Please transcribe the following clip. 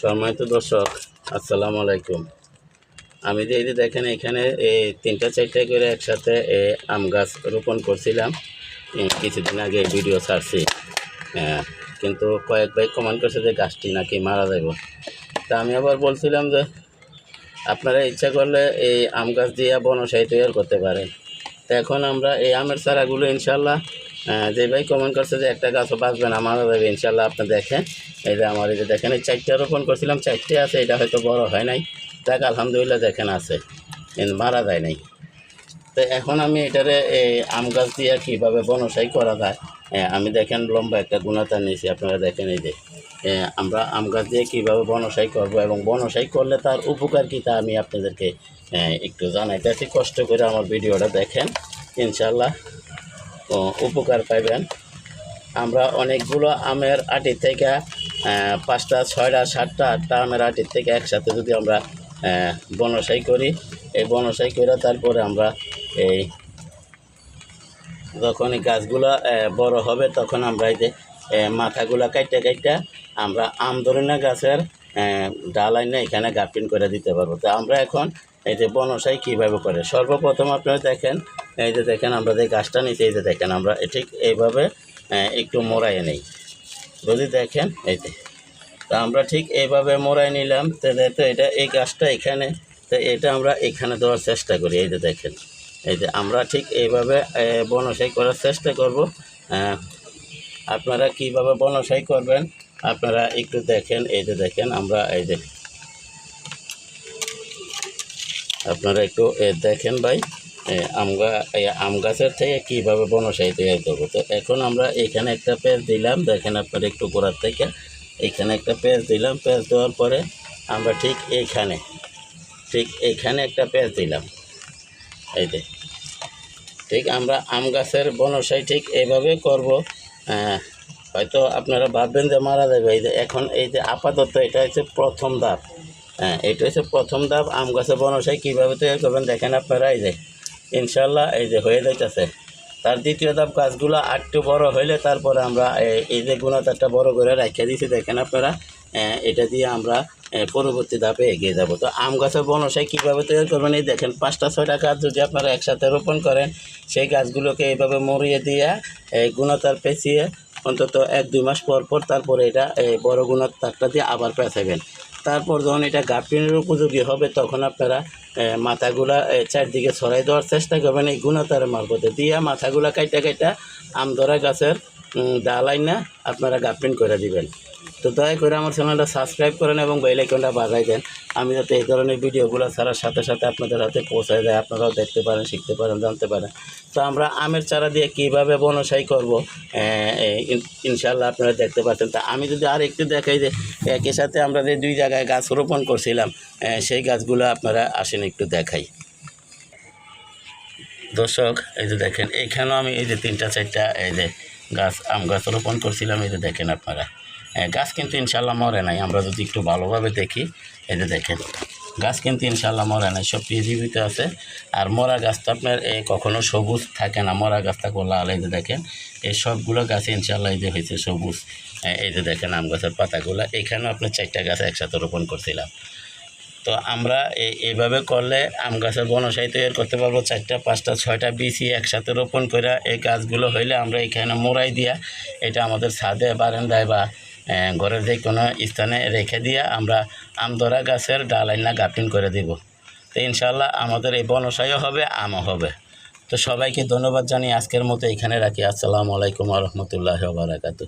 সম্মানিত দর্শক, আসসালামু আলাইকুম। আমি যে এই যে দেখেন, এখানে এই তিনটা চারটা করে একসাথে আম গাছ রোপণ করছিলাম। কিছুদিন আগে ভিডিও ছাড়ছি। কিন্তু কয়েক ভাই কমেন্ট করছে যে গাছটি নাকি মারা যাব তা আমি আবার বলছিলাম যে, আপনারা ইচ্ছা করলে এই আম গাছ দিয়ে বনসাই তৈরি করতে পারেন। তো এখন আমরা এই আমের চারাগুলো ইনশাল্লাহ যে ভাই কমেন্ট করছে যে একটা গাছও বাঁচবে না, মারা যাবে ইনশাল্লাহ আপনি দেখেন। এই যে আমার এই যে দেখেন, এই চারটে রোপণ করছিলাম, চারটে আছে, এটা হয়তো বড় হয় নাই। দেখ আলহামদুলিল্লাহ দেখেন আছে, কিন্তু মারা যায় নাই। তো এখন আমি এটারে এই আম গাছ দিয়ে কীভাবে বনসাই করা যায় আমি দেখেন লম্বা একটা গুণাতার নিয়েছি, আপনারা দেখেন এই যে। আমরা আম গাছ দিয়ে কীভাবে বনসাই করব এবং বনসাই করলে তার উপকার কী তা আমি আপনাদেরকে একটু জানাইতেছি, কষ্ট করে আমার ভিডিওটা দেখেন ইনশাল্লাহ উপকার পাইবেন। আমরা অনেকগুলো আমের আটি থেকে পাঁচটা ছয়টা সাতটা আটটা আমের আটির থেকে একসাথে যদি আমরা বনসাই করি এই বনসাই করে তারপরে আমরা এই যখন এই গাছগুলো বড় হবে তখন আমরা এই যে মাথাগুলো কাইটে কাইটে আমরা আম ধরনের গাছের আহ, ডাল আইনে এখানে গাপিন করে দিতে পারব। তো আমরা এখন এই যে বনসাই কীভাবে করে? সর্বপ্রথম আপনারা দেখেন এই যে দেখেন, আমরা যে গাছটা নিচ্ছি এই যে দেখেন, আমরা ঠিক এইভাবে একটু মোড়াইয়ে নেই। যদি দেখেন, এই যে। তা আমরা ঠিক এইভাবে মোড়াই নিলাম, তো তো এটা, এই গাছটা এখানে, তো এটা আমরা এখানে দেওয়ার চেষ্টা করি, এই যে দেখেন। এই যে আমরা ঠিক এইভাবে বনসাই করার চেষ্টা করব। আপনারা কীভাবে বনসাই করবেন, আপনারা একটু দেখেন, এই যে দেখেন, আমরা এই যে আপনারা একটু দেখেন ভাই। এ, আম গাছের থেকে কীভাবে বনসাই তৈরি করব তো এখন আমরা এখানে একটা পেঁচ দিলাম দেখেন আপনার একটু গোড়ার থেকে। এখানে একটা পেঁচ দিলাম পেঁচ দেওয়ার পরে আমরা ঠিক এইখানে ঠিক এইখানে একটা পেঁচ দিলাম। এই যে ঠিক আমরা আম গাছের বনসাই ঠিক এইভাবে করব। হয়তো আপনারা ভাববেন যে মারা যাবে। এই যে এখন এই যে আপাতত এটা হচ্ছে প্রথম ধাপ। হ্যাঁ এটা হচ্ছে প্রথম ধাপ আম গাছের বনসাই কীভাবে তৈরি করবেন দেখেন আপনারা এই যে। ইনশাল্লাহ এই যে হয়ে যাইতেছে। তার দ্বিতীয় ধাপ গাছগুলো আটটু বড় হইলে তারপরে আমরা এই- যে গুণাতারটা বড় করে রাখিয়ে দিয়েছি দেখেন আপনারা এটা দিয়ে আমরা পরবর্তী ধাপে এগিয়ে যাব। তো আম গাছের বনসাই কীভাবে তৈরি করবেন? এই দেখেন, পাঁচটা, ছয়টা গাছ যদি আপনারা একসাথে রোপণ করেন, সেই গাছগুলোকে এইভাবে মরিয়ে দিয়ে এই গুণাতার পেঁচিয়ে অন্তত এক, দুই মাস পর পর তারপরে এটা এই বড় গুণাতারটা দিয়ে আবার পেঁচাবেন তারপর যখন এটা গাফিনের উপযোগী হবে, তখন আপনারা মাথাগুলা চারদিকে ছড়াই দেওয়ার চেষ্টা করবেন। এই গুণাতারের মারফতে দিয়ে মাথাগুলা কাইটা কাইটা আমদরা গাছের ডালাই না আপনারা গাফিন করে দিবেন। তো দয়া করে আমার চ্যানেলটা সাবস্ক্রাইব করেন এবং বেল আইকনটা বাজাই দেন। আমি যাতে এই ধরনের ভিডিওগুলো ছাড়ার সাথে সাথে আপনাদের হাতে পৌঁছায় যায় আপনারাও দেখতে পারেন, শিখতে পারেন, জানতে পারেন। তো আমরা আমের চারা দিয়ে কীভাবে বনসাই করব ইনশাল্লাহ আপনারা দেখতে পাচ্ছেন। তা আমি যদি আর একটু দেখাই যে, একই সাথে আমরা যে দুই জায়গায় গাছ রোপণ করছিলাম সেই গাছগুলো আপনারা আসেন একটু দেখাই। দর্শক, এই যে দেখেন এইখানেও আমি এই যে তিনটা, চারটা, এই যে গাছ, আম গাছ রোপণ করছিলাম, এই যে দেখেন আপনারা। গাছ কিন্তু ইনশাল্লাহ মরে নাই। আমরা যদি একটু ভালোভাবে দেখি যে দেখেন গাছ কিন্তু ইনশাল্লাহ মরে নাই সব জীবিত আছে। আর মরা গাছ তো আপনার এ, কখনো সবুজ থাকে না। মরা গাছটা করলে এই যে দেখেন এই সবগুলো গাছে ইনশাল্লাহ এই যে হয়েছে সবুজ। হ্যাঁ, এই যে দেখেন আম গাছের পাতাগুলো। এখানেও আপনার চারটা গাছ একসাথে রোপণ করছিলাম। তো আমরা এই- এইভাবে করলে আম গাছের বনসাই তৈরি করতে পারব। চারটা পাঁচটা ছয়টা বিচি একসাথে রোপণ করে এই গাছগুলো হইলে আমরা এখানে মোড়াই দিয়া এটা আমাদের ছাদে বারান্দায় বা ঘরের যে কোনো স্থানে রেখে দিয়ে আমরা আমদরা গাছের ডালাইনা গাফিন করে দিব। তো ইনশাল্লাহ আমাদের এই বনসায়ও হবে, আমও হবে। তো সবাইকে ধন্যবাদ জানিয়ে আজকের মতো এখানে রাখি। আসসালামু আলাইকুম রহমতুল্লাহ বারাকাতু